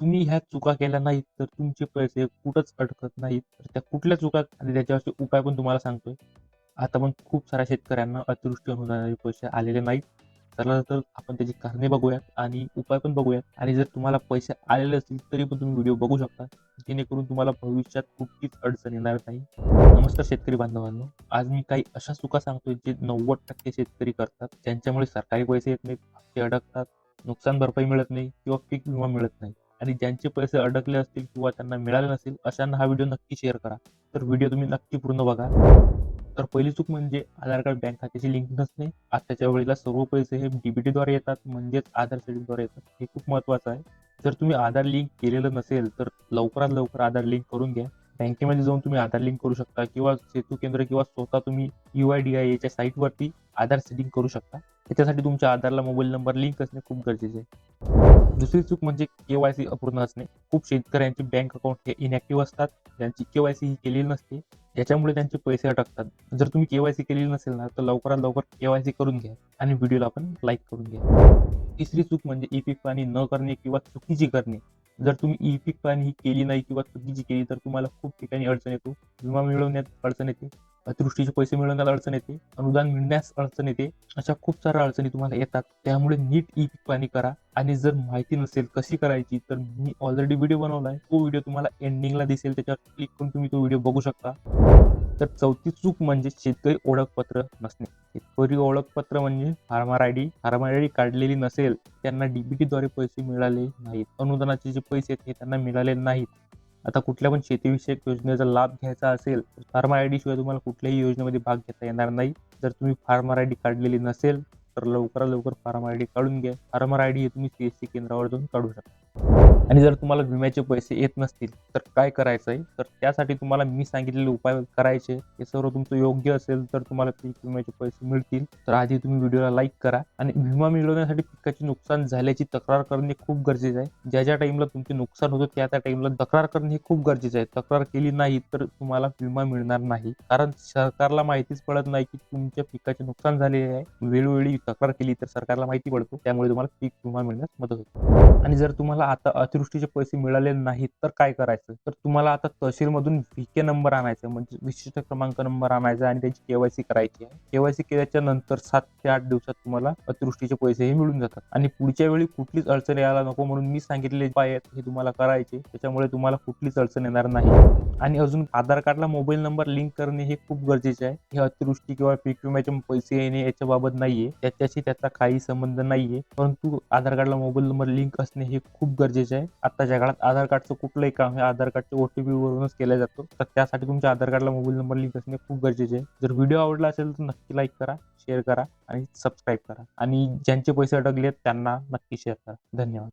तुम्ही ह्या चुका केल्या नाहीत तर तुमचे पैसे कुठंच अडकत नाहीत. तर त्या कुठल्या चुका आणि त्याच्यावरचे उपाय पण तुम्हाला सांगतोय. आता पण खूप साऱ्या शेतकऱ्यांना अतिवृष्टी अनुदानाचे पैसे आलेले नाहीत. चला तर आपण त्याची कारणे बघूयात आणि उपाय पण बघूयात. आणि जर तुम्हाला पैसे आलेले असतील तरी पण तुम्ही व्हिडिओ बघू शकता. जेणेकरून तुम्हाला भविष्यात कुठलीच अडचण येणार नाही. नमस्कार शेतकरी बांधवांनो. आज मी काही अशा चुका सांगतोय जे नव्वद टक्के शेतकरी करतात. त्यांच्यामुळे सरकारी पैसे येत नाहीत हप्ते अडकतात नुकसान भरपाई मिळत नाही किंवा पीक विमा मिळत नाही. आणि ज्यांचे पैसे अडकले असतील किंवा त्यांना मिळाले नसेल अशांना हा व्हिडिओ नक्की शेअर करा. तर व्हिडिओ तुम्ही नक्की पूर्ण बघा. तर पहिली चूक म्हणजे आधार कार्ड बँक खात्याची लिंक नसणे. आताच्या वेळेला सर्व पैसे हे डीबीटी द्वारे येतात म्हणजेच आधार सेडिंगद्वारे येतात. हे खूप महत्वाचं आहे. जर तुम्ही आधार लिंक केलेलं नसेल तर लवकरात लवकर आधार लिंक करून घ्या. बँकेमध्ये जाऊन तुम्ही आधार लिंक करू शकता किंवा सेतू केंद्र किंवा स्वतः तुम्ही यू आय डी आय याच्या साईटवरती आधार सेटिंग करू शकता. त्याच्यासाठी तुमच्या आधारला मोबाईल नंबर लिंक असणे खूप गरजेचे आहे. दुसरी चूक म्हणजे केवायसी अपूर्ण असणे. खूप शेतकऱ्यांचे बँक अकाउंट हे इनॅक्टिव्ह असतात. ज्यांची केवायसी ही केलेली नसते. याच्यामुळे त्यांचे पैसे अटकतात. जर तुम्ही केवायसी केलेली नसेल ना तर लवकरात लवकर केवायसी करून घ्या आणि व्हिडिओला आपण लाईक करून घ्या. तिसरी चूक म्हणजे ई पी पाणी न करणे किंवा चुकीची करणे. जर तुम्ही ई पीक पाणी ही केली नाही किंवा चुकीची केली तर तुम्हाला खूप ठिकाणी अडचण येतो. विमा मिळवण्यात अडचण येते. अतिवृष्टीचे पैसे मिळवण्यात अडचण येते अनुदान मिळण्यास अडचण येते अशा खूप साऱ्या अडचणी तुम्हाला येतात. त्यामुळे नीट ई पीक पाणी करा आणि जर माहिती नसेल कशी करायची तर मी ऑलरेडी व्हिडिओ बनवलाय तो व्हिडिओ तुम्हाला एंडिंगला दिसेल त्याच्यावर क्लिक करून तुम्ही तो व्हिडिओ बघू शकता. तर चौथी चूक म्हणजे शेतकरी ओळखपत्र नसणे. शेतकरी ओळखपत्र म्हणजे farmer I D. Farmer I D काढलेली नसेल त्यांना डीबीटी द्वारे पैसे मिळाले नाहीत. अनुदानाचे जे पैसे आहेत हे त्यांना मिळाले नाहीत. आता कुठल्या पण शेतीविषयक योजनेचा लाभ घ्यायचा असेल तर फार्मर आय डी शिवाय तुम्हाला कुठल्याही योजनेमध्ये भाग घेता येणार नाही. जर तुम्ही फार्मर आय डी काढलेली नसेल तर लवकरात लवकर फार्मर आय डी काढून घ्या. फार्मर आय डी हे तुम्ही सी एस सी केंद्रावर जाऊन काढू शकता. आणि जर तुम्हाला विम्याचे पैसे येत नसतील तर काय करायचं आहे तर त्यासाठी तुम्हाला मी सांगितलेले उपाय करायचे. हे सर्व तुमचं योग्य असेल तर तुम्हाला पीक विम्याचे पैसे मिळतील. तर आधी तुम्ही व्हिडिओला लाईक करा आणि विमा मिळवण्यासाठी पिकाचे नुकसान झाल्याची तक्रार करणे खूप गरजेचे आहे. ज्या ज्या टाइमला तुमचे नुकसान होतं त्या त्या टाइमला तक्रार करणे हे खूप गरजेचे आहे. तक्रार केली नाही तर तुम्हाला विमा मिळणार नाही. कारण सरकारला माहितीच पडत नाही की तुमच्या पिकाचे नुकसान झालेले आहे. वेळोवेळी तक्रार केली तर सरकारला माहिती पडतो. त्यामुळे तुम्हाला पीक विमा मिळण्यास मदत होते. आणि जर तुम्हाला आता अतिवृष्टीचे पैसे मिळाले नाहीत तर काय करायचं? तर तुम्हाला आता तहसीलमधून व्हीके नंबर आणायचा म्हणजे विशिष्ट क्रमांक नंबर आणायचा आणि त्याची केवायसी करायची आहे. केवायसी केल्याच्यानंतर सात ते आठ दिवसात तुम्हाला अतिवृष्टीचे पैसे हे मिळून जातात. आणि पुढच्या वेळी कुठलीच अडचण यायला नको म्हणून मी सांगितले उपाय आहेत हे तुम्हाला करायचे. त्याच्यामुळे तुम्हाला कुठलीच अडचण येणार नाही. आणि अजून आधार कार्डला मोबाईल नंबर लिंक करणे हे खूप गरजेचे आहे. हे अतिवृष्टी किंवा पीक विम्याचे पैसे येणे याच्या बाबत नाहीये. त्याच्याशी त्याचा काही संबंध नाहीये. परंतु आधार कार्डला मोबाईल नंबर लिंक असणे हे खूप गरजेचे आहे. आत्ताच्या काळात आधार कार्डचं कुठलंही काम हे आधार कार्डच्या ओटीपी वरूनच केलं जातो. तर त्यासाठी तुमच्या आधार कार्डला मोबाईल नंबर लिंक असणे खूप गरजेचे आहे. जर व्हिडिओ आवडला असेल तर नक्की लाईक करा शेअर करा आणि सबस्क्राईब करा. आणि ज्यांचे पैसे अडकले आहेत त्यांना नक्की शेअर करा. धन्यवाद.